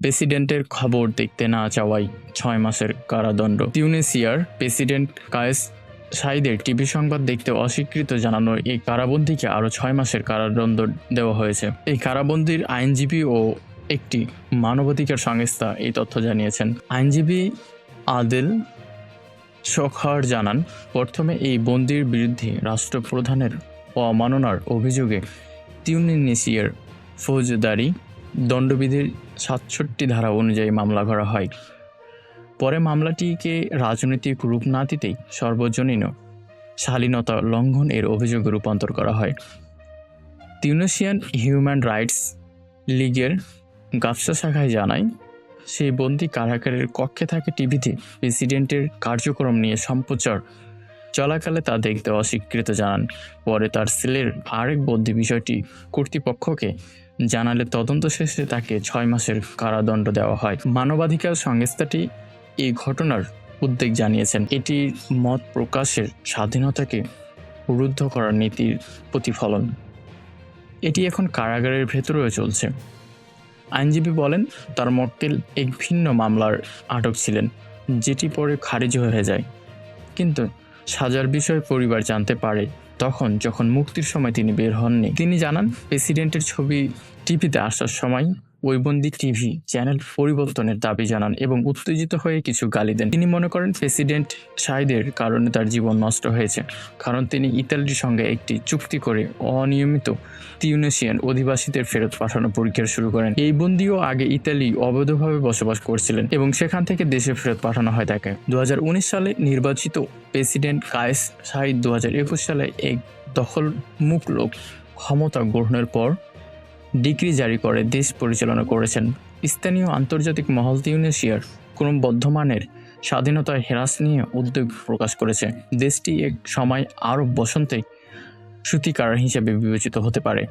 প্রেসিডেন্টের খবর দেখতে না চাওয়ায় ছয় মাসের কারাদণ্ড। তিউনেসিয়ার প্রেসিডেন্ট কায়েস সাইদের টিভি সংবাদ দেখতে অস্বীকৃত জানানো এই কারাবন্দীকে আরও ছয় মাসের কারাদণ্ড দেওয়া হয়েছে। এই কারাবন্দির আইনজীবী ও একটি মানবাধিকার সংস্থা এই তথ্য জানিয়েছেন। আইনজীবী আদেল শখার জানান, প্রথমে এই বন্দির বিরুদ্ধে রাষ্ট্রপ্রধানের অমাননার অভিযোগে তিউনিসিয়ার ফৌজদারি দণ্ডবিধির সাতষট্টি ধারা অনুযায়ী মামলা করা হয়। পরে মামলাটিকে রাজনৈতিক রূপ না দিতেই সর্বজনীন শালীনতা লঙ্ঘন এর অভিযোগে রূপান্তর করা হয়। তিউনেশিয়ান হিউম্যান রাইটস লীগের গাফসা শাখায় জানায়, সেই বন্দি কারাগারের কক্ষে থাকে টিভিতে প্রেসিডেন্টের কার্যক্রম নিয়ে সম্প্রচার চলাকালে তা দেখতে অস্বীকৃত জানান। পরে তার সেলের আরেক বদ্ধি বিষয়টি কর্তৃপক্ষকে জানালে তদন্ত শেষে তাকে ছয় মাসের কারাদণ্ড দেওয়া হয়। মানবাধিকার সংস্থাটি এই ঘটনার উদ্বেগ জানিয়েছেন। এটি মত প্রকাশের স্বাধীনতাকে রুদ্ধ করার নীতির প্রতিফলন। এটি এখন কারাগারের ভেতরেও চলছে। আইনজীবী বলেন, তার মক্কেল এক ভিন্ন মামলার আটক ছিলেন, যেটি পরে খারিজ হয়ে যায়। কিন্তু সাজার বিষয়ে পরিবার জানতে পারে। তখন যখন মুক্তির সময় তিনি বের হননি, তিনি জানান, প্রেসিডেন্টের ছবি টিভিতে আসার সময় ওই বন্দি টিভি চ্যানেল পরিবর্তনের দাবি জানান এবং উত্তেজিত হয়ে কিছু গালি দেন। তিনি মনে করেন প্রেসিডেন্ট সাইদের কারণে তার জীবন নষ্ট হয়েছে, কারণ তিনি ইতালির সঙ্গে একটি চুক্তি করে অনিয়মিত তিউনেশিয়ান অধিবাসীদের ফেরত পাঠানো পরীক্ষা শুরু করেন। এই বন্দিও আগে ইতালি অবৈধভাবে বসবাস করছিলেন এবং সেখান থেকে দেশে ফেরত পাঠানো হয় তাকে। দু হাজার উনিশ সালে নির্বাচিত প্রেসিডেন্ট কায়েস সাইদ দু সালে এক দখলমুখ লোক ক্ষমতা গ্রহণের পর ডিগ্রি জারি করে দেশ পরিচালনা করেছেন। স্থানীয় আন্তর্জাতিক মহল তিউনেশিয়ার ক্রমবর্ধমানের স্বাধীনতার হ্রাস নিয়ে উদ্যোগ প্রকাশ করেছে। দেশটি এক সময় আরব বসন্তে সূতিকার হিসেবে বিবেচিত হতে পারে।